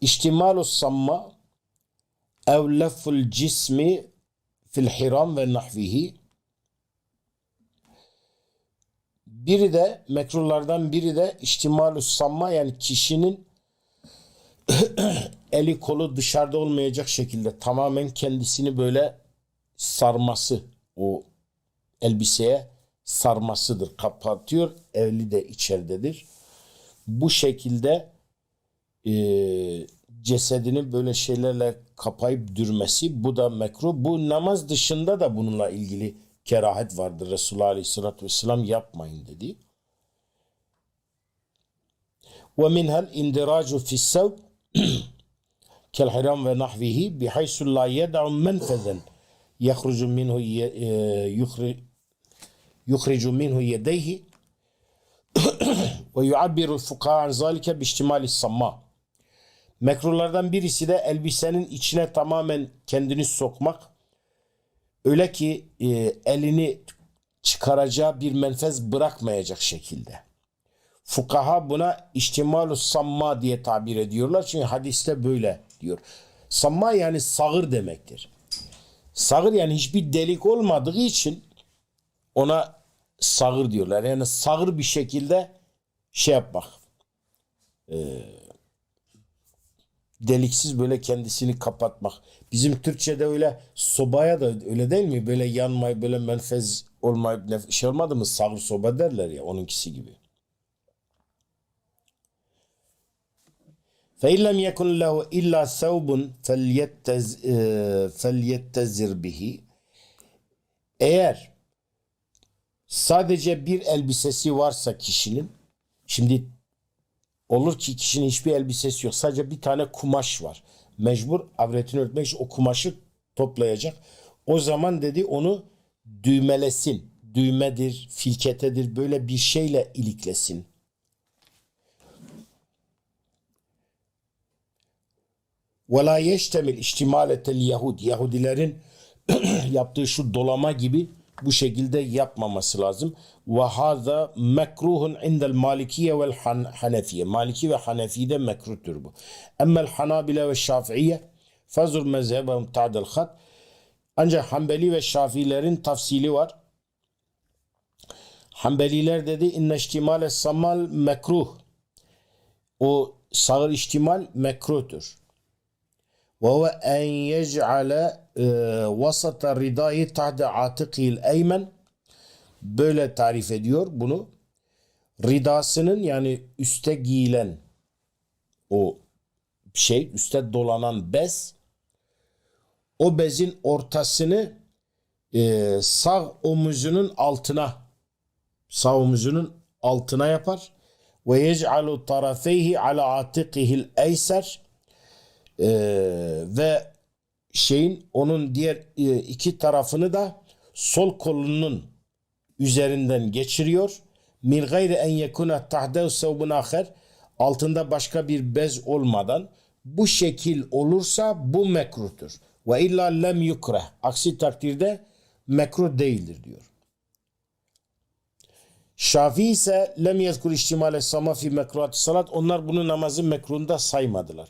İhtimalu samma ev lefful cismi fil hiram ve nahvihi biri de mekruhlardan biri de ihtimalu samma yani kişinin eli kolu dışarıda olmayacak şekilde tamamen kendisini böyle sarması o elbiseye sarmasıdır. Kapatıyor. Eli de içeridedir. Bu şekilde e, cesedini böyle şeylerle kapayıp dürmesi bu da mekruh. Bu namaz dışında da bununla ilgili kerahet vardır. Resulullah Aleyhisselatü Vesselam yapmayın dedi. Ve minhel indiracu fissev kelhiram ve nahvihi bihaysu la yed'u menfezen yahrucu minhu e, yukhricu minhu yedeyhi ve yuabbiru fukaha an zalike samma. Mekruhlardan birisi de elbisenin içine tamamen kendini sokmak. Öyle ki e, elini çıkaracağı bir menfez bırakmayacak şekilde. Fukaha buna ihtimalu samma diye tabir ediyorlar. Çünkü hadiste böyle diyor. Samma yani sağır demektir. Sağır yani hiçbir delik olmadığı için ona sağır diyorlar. Yani sağır bir şekilde şey yapmak. Ee, deliksiz böyle kendisini kapatmak. Bizim Türkçe'de öyle sobaya da öyle değil mi? Böyle yanmayıp böyle menfez olmayıp nef- şey olmadı mı? Sağır soba derler ya onunkisi gibi. فإن لم يكن له إلا ثوب فليتز فليتزر به eğer sadece bir elbisesi varsa kişinin şimdi olur ki kişinin hiçbir elbisesi yok. Sadece bir tane kumaş var. Mecbur avretini örtmek için o kumaşı toplayacak. O zaman dedi onu düğmelesin. Düğmedir filketedir. Böyle bir şeyle iliklesin. ve la yeştemil ihtimaletel Yahud. Yahudilerin yaptığı şu dolama gibi bu şekilde yapmaması lazım. Ve haza mekruhun indel malikiye vel han- hanefiye. Maliki ve Hanefi'de mekruhtur bu. Emmel hanabile ve şafiiye fazur mezhebem ta'del hat. Ancak Hanbeli ve Şafiilerin tafsili var. Hanbeliler dedi inne ihtimale samal mekruh. O sağır ihtimal mekruhtur. وهو أن يجعل e, وسط الرداء تحت عاتقه الأيمن böyle tarif ediyor bunu. Ridasının yani üste giyilen o şey üste dolanan bez o bezin ortasını e, sağ omuzunun altına sağ omuzunun altına yapar ve yec'alu tarafeyhi ala atikihil eyser ee, ve şeyin onun diğer e, iki tarafını da sol kolunun üzerinden geçiriyor. Min gayri en yekuna tahdev sevbun aher altında başka bir bez olmadan bu şekil olursa bu mekruhtur. Ve illa lem yukreh. Aksi takdirde mekruh değildir diyor. Şafii ise lem yezkur ihtimale sama fi mekruhat salat. Onlar bunu namazın mekruhunda saymadılar.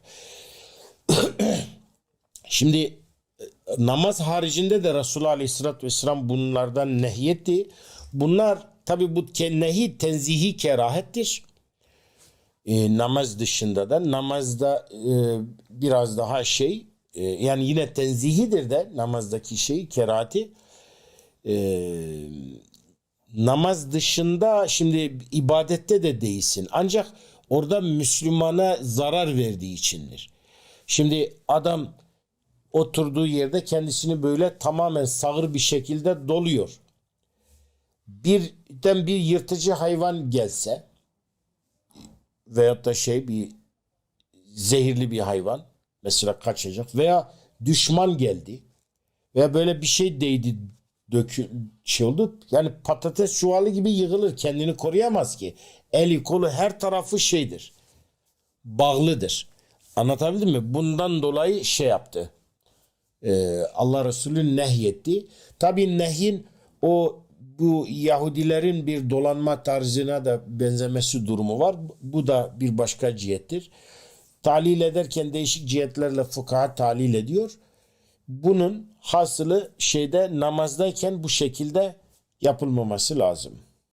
Şimdi e, namaz haricinde de Resulullah Aleyhisselatü Vesselam bunlardan nehyetti. Bunlar tabi bu nehi tenzihi kerahettir. E, namaz dışında da namazda e, biraz daha şey e, yani yine tenzihidir de namazdaki şey kerahati. E, namaz dışında şimdi ibadette de değilsin. Ancak orada Müslümana zarar verdiği içindir. Şimdi adam oturduğu yerde kendisini böyle tamamen sağır bir şekilde doluyor. Birden bir yırtıcı hayvan gelse veyahut da şey bir zehirli bir hayvan mesela kaçacak veya düşman geldi veya böyle bir şey değdi dökü şey oldu. Yani patates çuvalı gibi yığılır kendini koruyamaz ki. Eli kolu her tarafı şeydir. Bağlıdır. Anlatabildim mi? Bundan dolayı şey yaptı. Ee, Allah Resulü nehyetti. Tabi nehyin o bu Yahudilerin bir dolanma tarzına da benzemesi durumu var. Bu da bir başka cihettir. talil ederken değişik cihetlerle fukaha talil ediyor. Bunun hasılı şeyde namazdayken bu şekilde yapılmaması lazım.